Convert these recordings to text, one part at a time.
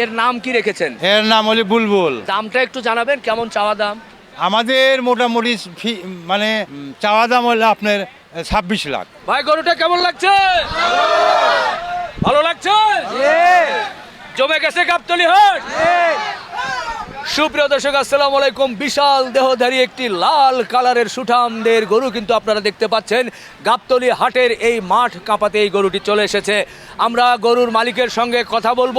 এর নাম কি রেখেছেন? এর নাম হলো বুলবুল। দামটা একটু জানাবেন কেমন চাওয়া দাম? আমাদের মোটামুটি ফি- মানে চাওয়া দাম হলো আপনার ছাব্বিশ লাখ। ভাই গরুটা কেমন লাগছে? ভালো লাগছে? জমে গেছে গাবতলি হাট? সুপ্রিয় দর্শক, আসসালামু আলাইকুম। বিশাল দেহধারী একটি লাল কালারের সুঠামদের গরু কিন্তু আপনারা দেখতে পাচ্ছেন। গাবতলি হাটের এই মাঠ কাঁপাতে এই গরুটি চলে এসেছে। আমরা গরুর মালিকের সঙ্গে কথা বলব।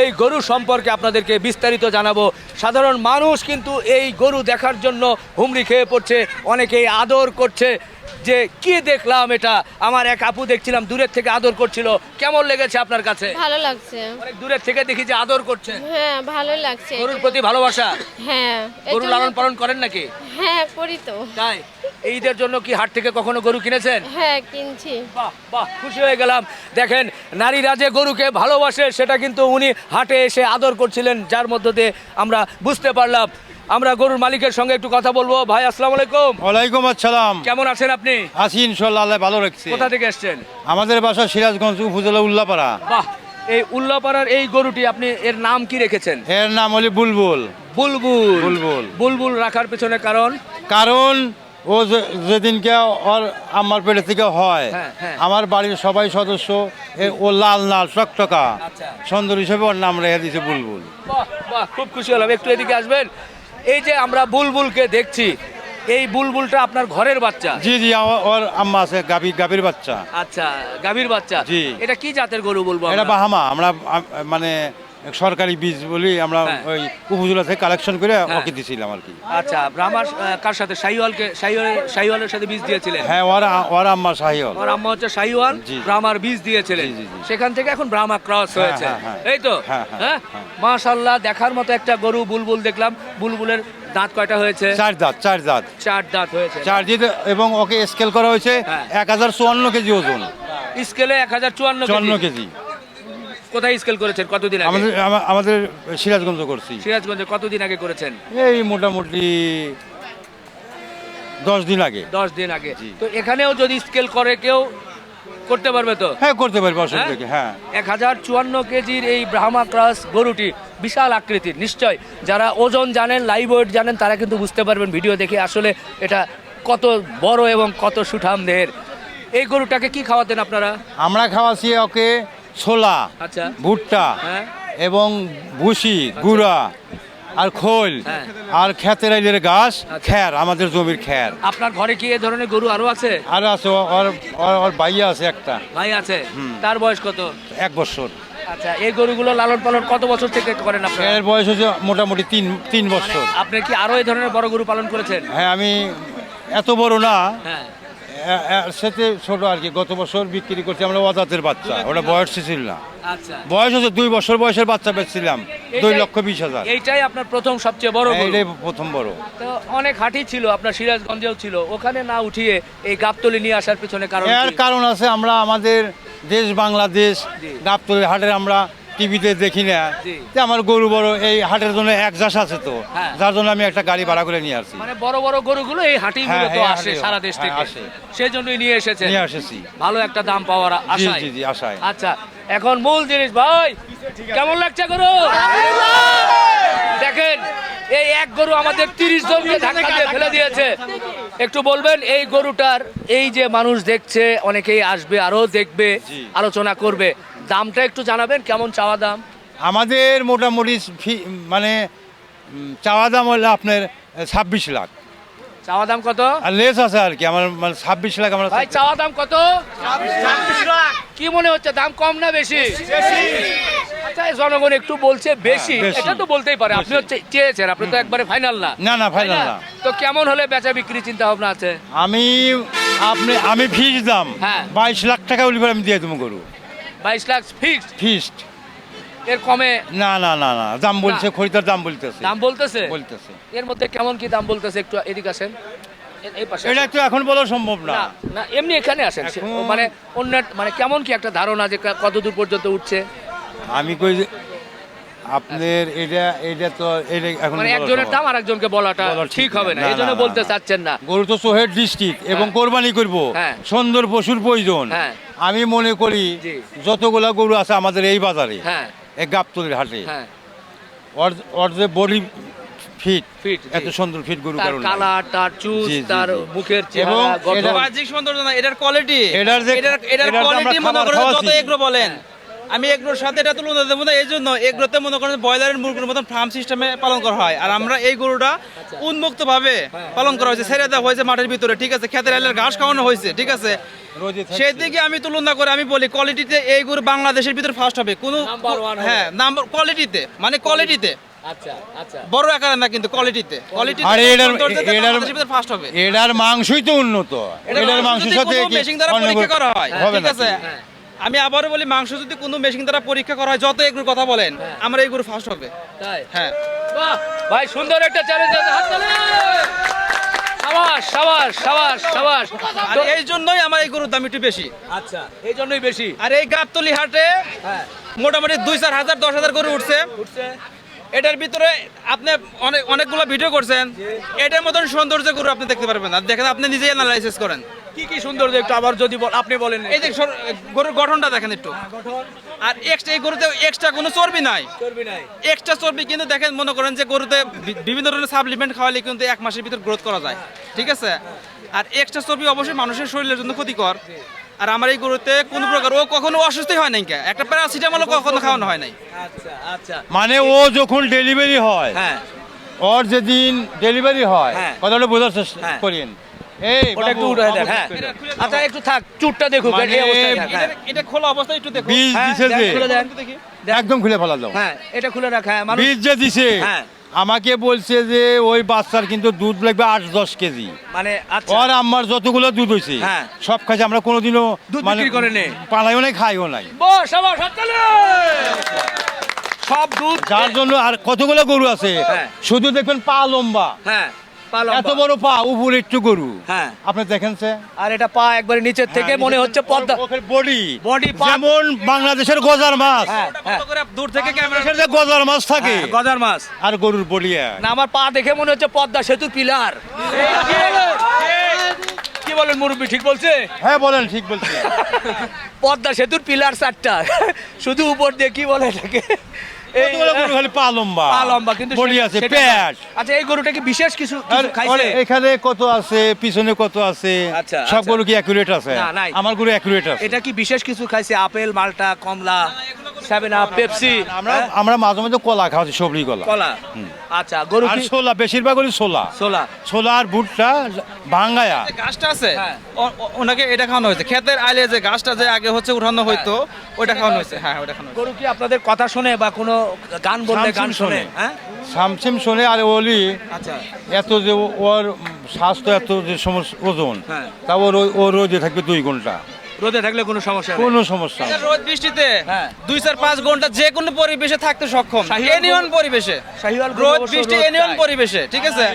এই গরু সম্পর্কে আপনাদেরকে বিস্তারিত জানাব। সাধারণ মানুষ কিন্তু এই গরু দেখার জন্য হুমড়ি খেয়ে পড়ছে, অনেকেই আদর করছে। যে কি দেখলাম এটা? আমার এক আপু দেখছিলাম দূরের থেকে আদর করছিল। কেমন লেগেছে আপনার কাছে? ভালো লাগছে। অনেক দূরের থেকে দেখি যে আদর করছে। হ্যাঁ ভালো লাগছে। গরুর প্রতি ভালোবাসা? হ্যাঁ গরু লালন পালন করেন নাকি? হ্যাঁ করি তো। তাই? ঈদের জন্য কি হাট থেকে কখনো গরু কিনেছেন? হ্যাঁ কিনছি। বাহ বাহ খুশি হয়ে গেলাম। দেখেন নারীরা যে গরুকে ভালোবাসে সেটা কিন্তু উনি হাটে এসে আদর করছিলেন যার মধ্য দিয়ে আমরা বুঝতে পারলাম আমরা গরুর মালিকের সঙ্গে একটু কথা বলব। ভাই আসসালামু আলাইকুম। ওয়ালাইকুম আসসালাম। কেমন আছেন আপনি? আছি ইনশাল্লাহ আল্লাহ ভালো রাখছে। কোথা থেকে এসছেন? আমাদের বাসা সিরাজগঞ্জ উপজেলা উল্লাপাড়া। বাহ এই উল্লাপাড়ার এই গরুটি আপনি এর নাম কি রেখেছেন? এর নাম হলো বুলবুল। বুলবুল। বুলবুল। বুলবুল রাখার পেছনে কারণ? কারণ ও যেদিনকে ওর আমার পেটে থেকে হয় হ্যাঁ, হ্যাঁ। আমার বাড়ির সবাই সদস্য ও লাল লাল টকটকা আচ্ছা। সুন্দর হিসেবে ওর নাম রেখে দিয়েছে বুলবুল। বাহ বাহ খুব খুশি হলাম। একটু এদিকে আসবেন। এই যে আমরা বুলবুলকে দেখছি এই বুলবুলটা আপনার ঘরের বাচ্চা? জি জি আমার- ওর আম্মা আছে গাবি গাবির বাচ্চা। আচ্ছা গাভীর বাচ্চা। জি। এটা কি জাতের গরু বলব এটা বাহামা আমরা মানে সরকারি বীজ বলি আমরা হ্যাঁ। ওই উপজেলা থেকে কালেকশন করে হ্যাঁ। ওকে দিয়েছিলাম আর কি। আচ্ছা ব্রাহ্মার কার সাথে? শাহিওয়ালকে শাহিওয়ালের শাহিওয়ালের সাথে বীজ দিয়েছিলেন? হ্যাঁ ওর ওর আম্মা সাহিওল আমার আম্মা হচ্ছে শাহিওয়াল ব্রাহ্মার বীজ দিয়েছিলেন। সেখান থেকে এখন ব্রাহ্মা ক্রস হ্যাঁ, হয়েছে। হ্যাঁ, হ্যাঁ। এই তো? হ্যাঁ। মাশাল্লাহ দেখার মতো একটা গরু বুলবুল দেখলাম। বুলবুলের দাঁত কয়টা হয়েছে? চার দাঁত চার দাঁত। চার দাঁত হয়েছে। চার দিতে এবং ওকে স্কেল করা হয়েছে হ্যাঁ। এক হাজার চুয়ান্ন কেজি ওজন। স্কেলে এক হাজার চুয়ান্ন চুয়ান্ন কেজি। কোথায় স্কেল করেছেন? কতদিন আগে? আমাদের আমা- আমাদের সিরাজগঞ্জ করছি। সিরাজগঞ্জে কতদিন আগে করেছেন? এই মোটামুটি দশ দিন আগে। দশ দিন আগে। জি। তো এখানেও যদি স্কেল করে কেউ করতে পারবে তো? হ্যাঁ করতে পারব অসুবিধা হ্যাঁ? কি হ্যাঁ। এক হাজার চুয়ান্ন কেজির এই ব্রাহ্মা ক্রস গরুটি বিশাল আকৃতির নিশ্চয়। যারা ওজন জানেন লাইভ ওয়েট জানেন তারা কিন্তু বুঝতে পারবেন ভিডিও দেখে আসলে এটা কত বড় এবং কত সুঠাম দেহের। এই গরুটাকে কি খাওয়াতেন আপনারা? আমরা খাওয়াছি ওকে ছোলা আচ্ছা। ভুট্টা হ্যাঁ। এবং ভুসি গুঁড়া আর খোল হ্যাঁ। আর খেতের গাছ আচ্ছা। খ্যার আমাদের জমির খ্যার আপনার ঘরে কি এ ধরনের গরু আরও আছে? আর আছে ওর ওর- বাইয়া আছে একটা। ভাই আছে? তার বয়স কত? এক বছর। আচ্ছা এই গরুগুলো লালন পালন কত বছর থেকে করেন আপনারা? এর বয়স হচ্ছে মোটামুটি তিন তিন বছর। আপনি কি আরও এই ধরনের বড় গরু পালন করেছেন? হ্যাঁ আমি এত বড় না। হ্যাঁ। সেতে ছোট আর কি গত বছর বিক্রি করছি আমরা ওয়াদাতের বাচ্চা ওটা বয়স ছিল না। আচ্ছা। বয়স হচ্ছে দুই বছর বয়সের বাচ্চা বেচছিলাম দুই লক্ষ বিশ হাজার। এইটাই আপনার প্রথম সবচেয়ে বড় এটাই প্রথম বড়। তো অনেক হাঁটি ছিল আপনার সিরাজগঞ্জেও ছিল ওখানে না উঠিয়ে এই গাবতলি নিয়ে আসার পিছনে কারণ এর কারণ আছে আমরা আমাদের দেশ বাংলাদেশ জি। গাবতলের হাটের আমরা টিভিতে দেখি না। যে আমার গরু বড় এই হাটের জন্য এক জাস আছে তো। হ্যাঁ। যার জন্য আমি একটা গাড়ি ভাড়া করে নিয়ে আসছি। মানে বড় বড় গরুগুলো এই হাঁটি হ্যাঁ, মূলত আসে সারা দেশ হ্যাঁ, থেকে। আসে। সেই জন্যই নিয়ে এসেছে নিয়ে এসেছি ভালো একটা দাম পাওয়ার আশায়। জি জি আশায়। আচ্ছা এখন মূল জিনিস ভাই কেমন লাগছে গরু? দেখেন এই এক গরু আমাদের তিরিশ জনকে ধাক্কা দিয়ে ফেলে দিয়েছে। একটু বলবেন এই গরুটার এই যে মানুষ দেখছে অনেকেই আসবে আরও দেখবে আলোচনা করবে। দামটা একটু জানাবেন কেমন চাওয়া দাম? আমাদের মোটামুটি ফি- মানে চাওয়া দাম হলো আপনার ছাব্বিশ লাখ। চাওয়া দাম কত? আর লেস আছে আর কি আমার মানে ছাব্বিশ লাখ আমরা ভাই চাওয়া দাম কত? লাখ। কি মনে হচ্ছে দাম কম না বেশি? আচ্ছা জনগণ একটু বলছে বেশি। হ্যাঁ, এটা তো বলতেই পারে আপনি হচ্ছে চেয়েছেন আপনি তো একবারে ফাইনাল না। না না ফাইনাল না? তো কেমন হলে বেচা বিক্রি চিন্তা ভাবনা আছে? আমি আপনি আমি ফিস দাম। হ্যাঁ। বাইশ লাখ টাকা উলি করে আমি দিয়ে দেবো গরু। বাইশ লাখ ফিক্সড ফিস্ট এর কমে? না না না না দাম বলছে খরিদার দাম বলতেছে। দাম বলতেছে? বলতেছে। এর মধ্যে কেমন কি দাম বলতেছে একটু এদিকে আসেন। এটা। তো এখন বলা সম্ভব না। না এমনি এখানে আসেন মানে অন্য মানে কেমন কি একটা ধারণা যে কতদূর পর্যন্ত উঠছে? আমি কই আপনার এটা এটা তো এটা এখন মানে একজনের দাম আর একজনকে বলাটা ঠিক হবে না এই জন্য বলতে চাচ্ছেন না। গরু তো সোহের ডিস্ট্রিক্ট এবং হ্যাঁ। কোরবানি করব। হ্যাঁ। সুন্দর পশুর প্রয়োজন। হ্যাঁ। আমি মনে করি। যতগুলা গরু আছে আমাদের এই বাজারে হ্যাঁ। এই গাবতলির হাটে হ্যাঁ। ওর যে বডি ফিট জি। এত সুন্দর ফিট গরু তার কারণ। কালার তার চুজ তার মুখের চেহারা গঠন। বাহ্যিক সৌন্দর্য না এটার কোয়ালিটি এটার যে- এটার কোয়ালিটি মনে করেন যত এগ্রো বলেন। আমি এগ্রোর সাথে এটা তুলনা দেবো না এই জন্য এগ্রোতে মনে করেন ব্রয়লারের মুরগির মতন ফার্ম সিস্টেমে পালন করা হয়। আর আমরা এই গরুটা উন্মুক্ত ভাবে পালন করা হয়েছে ছেড়ে দেওয়া হয়েছে মাঠের ভিতরে ঠিক আছে? খেতের আলের ঘাস খাওয়ানো হয়েছে ঠিক আছে? সেই দিকে আমি তুলনা করে আমি বলি কোয়ালিটিতে এই গরু বাংলাদেশের ভিতরে ফার্স্ট হবে। কোনো। হ্যাঁ নাম্বার কোয়ালিটিতে মানে কোয়ালিটিতে আচ্ছা আচ্ছা। বড় আকারে না কিন্তু কোয়ালিটিতে আর হবে। এটার মাংসই তো উন্নত। এটার মাংসের সাথে পরীক্ষা করা হয় ঠিক আছে? আমি আবারও বলি মাংস যদি কোনো মেশিন দ্বারা পরীক্ষা করা হয় যত এগুলোর কথা বলেন আমরা এগুলো ফার্স্ট হবে। তাই? হ্যাঁ। ভাই সুন্দর একটা চ্যালেঞ্জ হাত সাবাস সাবাস সাবাস সাবাস। আর এই জন্যই আমার এই গরুর দাম একটু বেশি। আচ্ছা এই জন্যই বেশি। আর এই গাবতলি হাটে হ্যাঁ। মোটামুটি দুই চার হাজার দশ হাজার গরু উঠছে। উঠছে। এটার ভিতরে আপনি অনেক অনেকগুলো ভিডিও করছেন। এটার মতন সৌন্দর্য গরু আপনি দেখতে পারবেন না। দেখেন আপনি নিজেই অ্যানালাইসিস করেন। কি কি সুন্দর একটু আবার যদি আপনি বলেন এই যে গরুর গঠনটা দেখেন একটু। আর এক্সট্রা এই গরুতে এক্সট্রা কোনো চর্বি নাই। চর্বি নাই। এক্সট্রা চর্বি কিন্তু দেখেন মনে করেন যে গরুতে বিভিন্ন ধরনের সাপ্লিমেন্ট খাওয়ালে কিন্তু এক মাসের ভিতর গ্রোথ করা যায়। ঠিক আছে? আর এক্সট্রা চর্বি অবশ্যই মানুষের শরীরের জন্য ক্ষতিকর। আর আমার এই গরুতে কোনো প্রকার ও কখনো অসুস্থই হয় নাই একটা প্যারাসিটামলও কখনো খাওয়ানো হয় নাই। আচ্ছা আচ্ছা। মানে ও যখন ডেলিভারি হয় হ্যাঁ। ওর যেদিন ডেলিভারি হয় হ্যাঁ। কথাটা বোঝার চেষ্টা হ্যাঁ। করেন ওটা একটু উঠে দেন হ্যাঁ আচ্ছা একটু থাক চুটটা দেখুক মানে এই অবস্থায় থাক, হ্যাঁ। এটা- এটা খোলা অবস্থায় একটু দেখো বীজ হ্যাঁ, দিছে দেন, যে খুলে দেন। দেখি একদম খুলে ফেলা দাও হ্যাঁ এটা খুলে রাখা হ্যাঁ মানুষ বীজ যে দিছে হ্যাঁ। আমাকে বলছে যে ওই বাচ্চার কিন্তু দুধ লাগবে আট দশ কেজি মানে আচ্ছা ওর আমার যতগুলো দুধ হয়েছে হ্যাঁ। সব খাইছে আমরা কোনোদিনও দুধ বিক্রি করে নেই। পালাইও নাই খাইও নাই বস আবার হাততালি সব দুধ যার জন্য আর কতগুলো গরু আছে হ্যাঁ। শুধু দেখবেন পা লম্বা হ্যাঁ পা লম্বা। এত বড় পা উপরে একটু গরু। হ্যাঁ। আপনি দেখেন সে। আর এটা পা একবারে নিচের থেকে মনে হচ্ছে পদ্মা বডি পা- যেমন বাংলাদেশের গজার মাছ। হ্যাঁ হ্যাঁ। দূর থেকে ক্যামেরা যে গজার মাছ থাকে। হ্যাঁ, গজার মাছ। আর গরুর বডি না আমার পা দেখে মনে হচ্ছে পদ্মা সেতু পিলার। কি বলেন মুরব্বী ঠিক বলছে? হ্যাঁ বলেন ঠিক বলছি। পদ্মা সেতুর পিলার চারটা শুধু উপর দিয়ে কি বলে এটাকে? এই খালি পা লম্বা পা লম্বা কিন্তু বডি আছে পেট আচ্ছা এই গরুটা কি বিশেষ কিছু কিছু খাইছে? এখানে কত আছে? পিছনে কত আছে? আচ্ছা, সব আচ্ছা। গরু কি অ্যাকুরেট আছে? না, আমার গরু অ্যাকুরেট আছে। এটা কি বিশেষ কিছু খাইছে? আপেল মালটা কমলা? সেভেন আপ পেপসি আমরা আমরা মাঝে মাঝে কলা সবরি কলা। কলা? আচ্ছা গরু আর কি ছোলা বেশিরভাগ হলি ছোলা। ছোলা। আর ভুট্টা ভাঙ্গায়া। যে গাছটা আছে হ্যাঁ। ও- ওনাকে এটা খাওয়ানো হয়েছে। ক্ষেতের আইলে যে গাছটা যে আগে হচ্ছে উঠানো হইতো ওইটা খাওয়ানো হয়েছে। হ্যাঁ ওটা খাওয়ানো হয়েছে। গরু কি আপনাদের কথা শোনে বা কোনো গান বললে গান শোনে? শোনে। হ্যাঁ? সামসিম শোনে আর ওলি আচ্ছা। এত যে ও- ওর স্বাস্থ্য এত যে সমস্যা ওজন হ্যাঁ। তা ওর ওই- ও রোদে থাকবে দুই ঘণ্টা। রোদে থাকলে কোনো সমস্যা কোনো সমস্যা রোদ বৃষ্টিতে হ্যাঁ। দুই চার পাঁচ ঘণ্টা যে কোনো পরিবেশে থাকতে সক্ষম। এনিয়ন পরিবেশে। রোদ বৃষ্টি এনিয়ন পরিবেশে ঠিক আছে?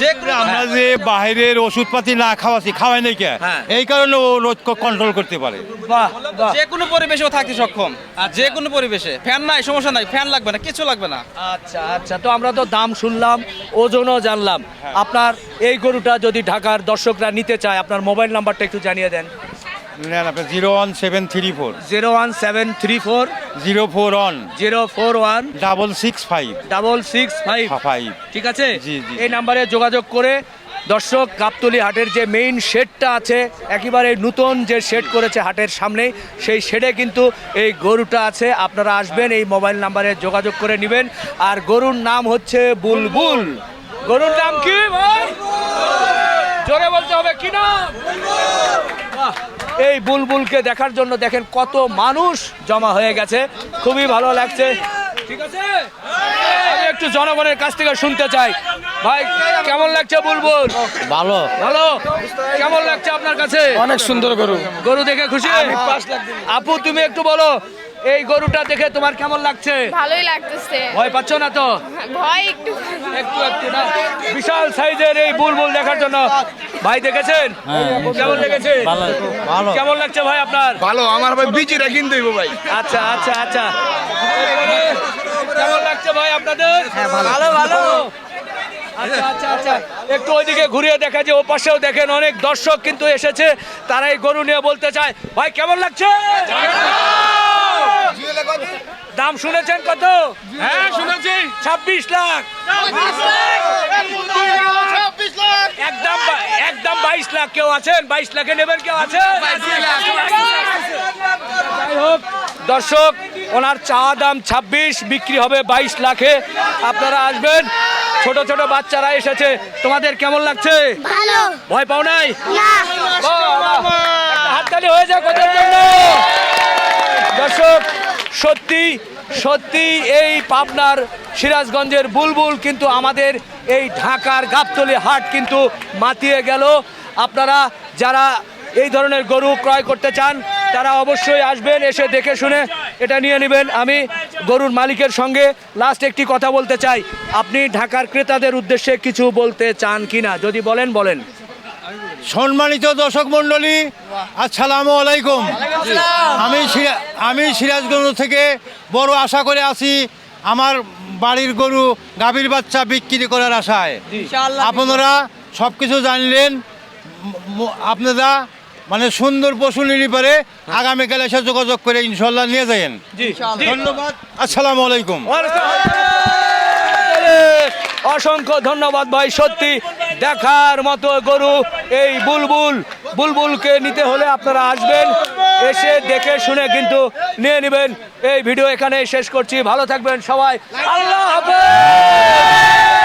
যে আমরা যে বাইরের ওষুধপাতি না খাওয়াছি খাওয়াই নাই কে? হ্যাঁ। এই কারণে ও রোদ কন্ট্রোল করতে পারে। বাহ বাহ। যে কোনো পরিবেশেও থাকতে সক্ষম। যে কোনো পরিবেশে। ফ্যান নাই সমস্যা নাই। ফ্যান লাগবে না কিছু লাগবে না। আচ্ছা আচ্ছা। তো আমরা তো দাম শুনলাম ওজনও জানলাম। আপনার এই গরুটা যদি ঢাকার দর্শকরা নিতে চায় আপনার মোবাইল নাম্বারটা একটু জানিয়ে দেন। Zero one seven three four. Zero one seven three four. Zero four one. Zero four one. Double six five. Double six five. Five. ঠিক আছে? জি, জি। এই নাম্বারে যোগাযোগ করে দর্শক গাবতলি হাটের যে মেইন শেডটা আছে একেবারে নতুন যে শেড করেছে হাটের সামনে সেই শেডে কিন্তু এই গরুটা আছে। আপনারা আসবেন এই মোবাইল নাম্বারে যোগাযোগ করে নেবেন। আর গরুর নাম হচ্ছে বুলবুল। গরুর নাম কি ভাই? জোরে বলতে হবে কি নাম? বাহ, এই বুলবুলকে দেখার জন্য দেখেন কত মানুষ জমা হয়ে গেছে। খুবই ভালো লাগছে। ঠিক আছে? আমি একটু জনগণের কাছ থেকে শুনতে চাই। ভাই কেমন লাগছে বুলবুল? ভালো। ভালো? কেমন লাগছে আপনার কাছে? অনেক সুন্দর গরু। গরু দেখে খুশি? আপু তুমি একটু বলো। এই গরুটা দেখে তোমার কেমন লাগছে? ভালোই লাগতেছে। ভয় পাচ্ছ না তো? ভয় একটু। একটু একটু না। বিশাল সাইজের এই বুলবুল দেখার জন্য। ভাই দেখেছেন? কেমন লেগেছে? ভালো কেমন লাগছে ভাই আপনার? ভালো আমার ভাই বিচিটা কিনতে হইব ভাই। আচ্ছা আচ্ছা আচ্ছা। কেমন লাগছে ভাই আপনাদের? ভালো। ভালো আচ্ছা আচ্ছা আচ্ছা। একটু ওইদিকে ঘুরিয়ে দেখা যে ও পাশেও দেখেন অনেক দর্শক কিন্তু এসেছে। তারা এই গরু নিয়ে বলতে চায়। ভাই কেমন লাগছে? দাম শুনেছেন কত? হ্যাঁ শুনেছি। ছাব্বিশ লাখ। একদম একদম বাইশ লাখ কেউ আছেন? বাইশ লাখে নেবেন কেউ আছেন? দর্শক ওনার চা দাম ছাব্বিশ বিক্রি হবে বাইশ লাখে। আপনারা আসবেন। ছোট ছোট বাচ্চারা এসেছে। তোমাদের কেমন লাগছে? ভয় পাও নাই? হাততালি হয়ে জন্য। দর্শক সত্যি সত্যি এই পাবনার সিরাজগঞ্জের বুলবুল কিন্তু আমাদের এই ঢাকার গাবতলি হাট কিন্তু মাতিয়ে গেল। আপনারা যারা এই ধরনের গরু ক্রয় করতে চান, তারা অবশ্যই আসবেন, এসে দেখে শুনে এটা নিয়ে নেবেন। আমি গরুর মালিকের সঙ্গে লাস্ট একটি কথা বলতে চাই। আপনি ঢাকার ক্রেতাদের উদ্দেশ্যে কিছু বলতে চান কিনা? যদি বলেন বলেন। সম্মানিত দর্শক মণ্ডলী আসসালামু আলাইকুম। আমি সিরা- আমি সিরাজগঞ্জ থেকে বড় আশা করে আছি আমার বাড়ির গরু গাভীর বাচ্চা বিক্রি করার আশায়। আপনারা সব কিছু জানলেন আপনারা মানে সুন্দর পশু নিলে পারে আগামীকাল এসে যোগাযোগ করে ইনশাল্লাহ নিয়ে যাবেন। ধন্যবাদ। আসসালামু আলাইকুম। অসংখ্য ধন্যবাদ ভাই, সত্যি দেখার মতো গরু। এই বুলবুল, বুলবুলকে নিতে হলে আপনারা আসবেন, এসে দেখে শুনে কিন্তু নিয়ে নেবেন। এই ভিডিও এখানে শেষ করছি। ভালো থাকবেন সবাই। আল্লাহ হাফেজ!